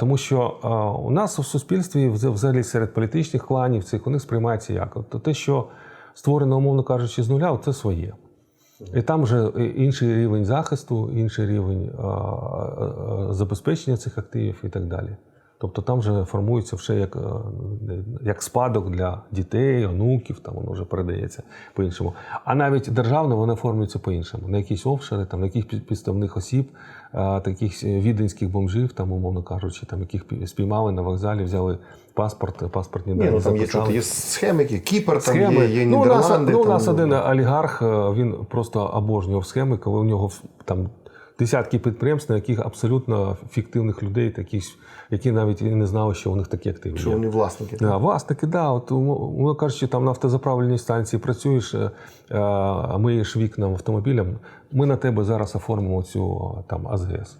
Тому що у нас в суспільстві, взагалі серед політичних кланів, цих у них сприймається як От те, що створено, умовно кажучи, з нуля, це своє. І там вже інший рівень захисту, інший рівень забезпечення цих активів і так далі. Тобто там вже формується все як, е, як спадок для дітей, онуків, там воно вже передається по-іншому. А навіть державно воно оформлюється по-іншому. На якісь офшори, там, на яких під- підставних осіб, таких віденських бомжів, там, умовно кажучи, там, яких спіймали на вокзалі, взяли паспорт, паспортні Ні, дані. ну там є чути, є схеми, які Кіпр, там Схеми. є, є ну, у нас, Нідерланди. ну, у там, нас один олігарх, е, він просто обожнював схеми, коли у нього там десятки підприємств, на яких абсолютно фіктивних людей, таких, які навіть не знали, що у них такі активи. що вони власники. Да, власники, да. От, воно кажучи, там на автозаправленій станції працюєш, е, е, миєш вікна автомобілям. Ми на тебе зараз оформимо цю там АЗС.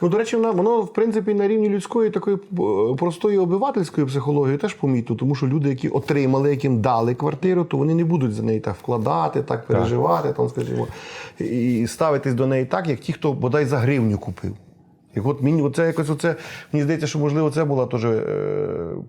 Ну, до речі, воно, в принципі, на рівні людської такої е, простої обивательської психології теж помітно, тому що люди, які отримали, яким дали квартиру, то вони не будуть за неї так вкладати, так переживати, там, скажімо, і ставитись до неї так, як ті, хто бодай за гривню купив. І от мені оце якось оце, мені здається, що можливо це була теж е,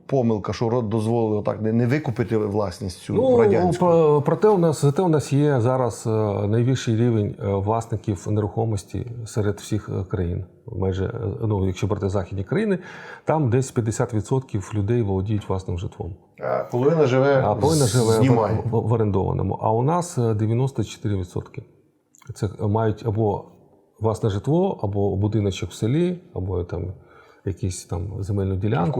помилка, що род дозволив так не, не викупити власність цю Ну, радянську. про- проте у нас зате у нас є зараз е, найвищий рівень е, власників нерухомості серед всіх країн. Майже, ну, якщо брати західні країни, там десь 50% людей володіють власним житлом. А половина живе, А половина живе знімає. в, в, в орендованому. А у нас е, 94%. Це мають або власне житло, або будиночок в селі, або там якісь там земельну ділянку.